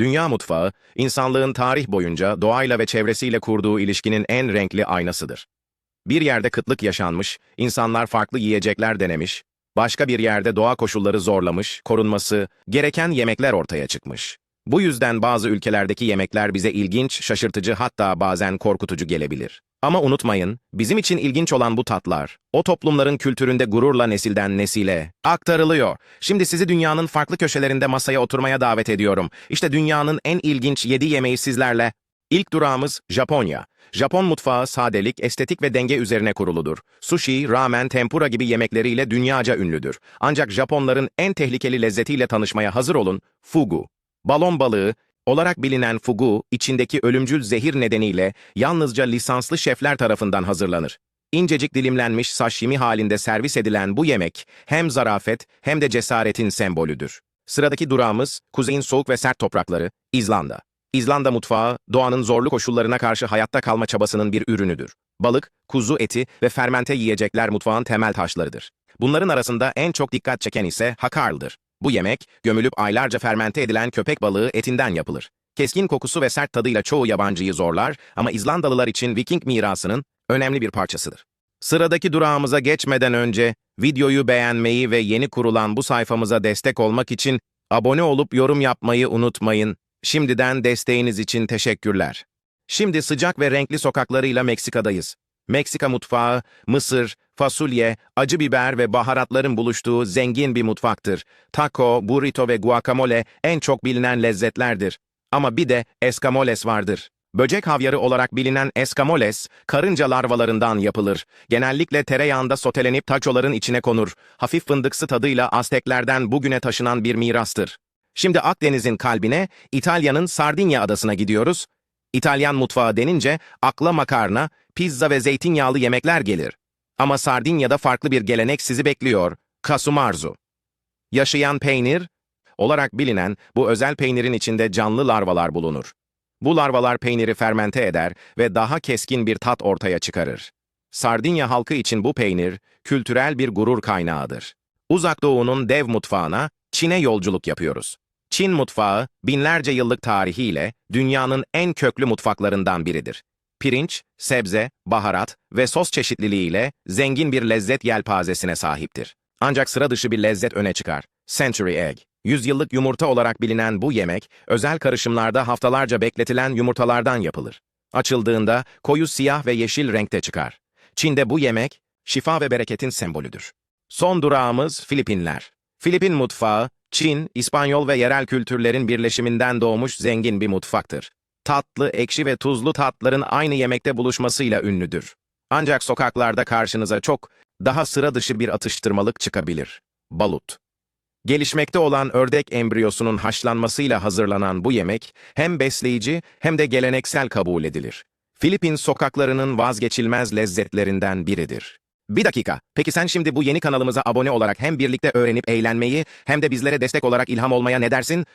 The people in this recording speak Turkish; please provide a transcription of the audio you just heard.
Dünya mutfağı, insanlığın tarih boyunca doğayla ve çevresiyle kurduğu ilişkinin en renkli aynasıdır. Bir yerde kıtlık yaşanmış, insanlar farklı yiyecekler denemiş, başka bir yerde doğa koşulları zorlamış, korunması gereken yemekler ortaya çıkmış. Bu yüzden bazı ülkelerdeki yemekler bize ilginç, şaşırtıcı hatta bazen korkutucu gelebilir. Ama unutmayın, bizim için ilginç olan bu tatlar, o toplumların kültüründe gururla nesilden nesile aktarılıyor. Şimdi sizi dünyanın farklı köşelerinde masaya oturmaya davet ediyorum. İşte dünyanın en ilginç yedi yemeği sizlerle. İlk durağımız Japonya. Japon mutfağı sadelik, estetik ve denge üzerine kuruludur. Sushi, ramen, tempura gibi yemekleriyle dünyaca ünlüdür. Ancak Japonların en tehlikeli lezzetiyle tanışmaya hazır olun, fugu. Balon balığı olarak bilinen fugu, içindeki ölümcül zehir nedeniyle yalnızca lisanslı şefler tarafından hazırlanır. İncecik dilimlenmiş sashimi halinde servis edilen bu yemek hem zarafet hem de cesaretin sembolüdür. Sıradaki durağımız kuzeyin soğuk ve sert toprakları, İzlanda. İzlanda mutfağı, doğanın zorlu koşullarına karşı hayatta kalma çabasının bir ürünüdür. Balık, kuzu eti ve fermente yiyecekler mutfağın temel taşlarıdır. Bunların arasında en çok dikkat çeken ise hakarldır. Bu yemek, gömülüp aylarca fermente edilen köpek balığı etinden yapılır. Keskin kokusu ve sert tadıyla çoğu yabancıyı zorlar ama İzlandalılar için Viking mirasının önemli bir parçasıdır. Sıradaki durağımıza geçmeden önce videoyu beğenmeyi ve yeni kurulan bu sayfamıza destek olmak için abone olup yorum yapmayı unutmayın. Şimdiden desteğiniz için teşekkürler. Şimdi sıcak ve renkli sokaklarıyla Meksika'dayız. Meksika mutfağı, mısır, fasulye, acı biber ve baharatların buluştuğu zengin bir mutfaktır. Taco, burrito ve guacamole en çok bilinen lezzetlerdir. Ama bir de escamoles vardır. Böcek havyarı olarak bilinen escamoles, karınca larvalarından yapılır. Genellikle tereyağında sotelenip taçoların içine konur. Hafif fındıksı tadıyla Azteklerden bugüne taşınan bir mirastır. Şimdi Akdeniz'in kalbine, İtalya'nın Sardinya adasına gidiyoruz. İtalyan mutfağı denince akla makarna, pizza ve zeytinyağlı yemekler gelir. Ama Sardinya'da farklı bir gelenek sizi bekliyor. Casumarzu. Yaşayan peynir olarak bilinen bu özel peynirin içinde canlı larvalar bulunur. Bu larvalar peyniri fermente eder ve daha keskin bir tat ortaya çıkarır. Sardinya halkı için bu peynir kültürel bir gurur kaynağıdır. Uzak Doğu'nun dev mutfağına Çin'e yolculuk yapıyoruz. Çin mutfağı binlerce yıllık tarihiyle dünyanın en köklü mutfaklarından biridir. Pirinç, sebze, baharat ve sos çeşitliliğiyle zengin bir lezzet yelpazesine sahiptir. Ancak sıra dışı bir lezzet öne çıkar. Century Egg. Yüzyıllık yumurta olarak bilinen bu yemek, özel karışımlarda haftalarca bekletilen yumurtalardan yapılır. Açıldığında koyu siyah ve yeşil renkte çıkar. Çin'de bu yemek, şifa ve bereketin sembolüdür. Son durağımız Filipinler. Filipin mutfağı, Çin, İspanyol ve yerel kültürlerin birleşiminden doğmuş zengin bir mutfaktır. Tatlı, ekşi ve tuzlu tatların aynı yemekte buluşmasıyla ünlüdür. Ancak sokaklarda karşınıza çok daha sıra dışı bir atıştırmalık çıkabilir. Balut. Gelişmekte olan ördek embriyosunun haşlanmasıyla hazırlanan bu yemek hem besleyici hem de geleneksel kabul edilir. Filipin sokaklarının vazgeçilmez lezzetlerinden biridir. Bir dakika, peki sen şimdi bu yeni kanalımıza abone olarak hem birlikte öğrenip eğlenmeyi hem de bizlere destek olarak ilham olmaya ne dersin?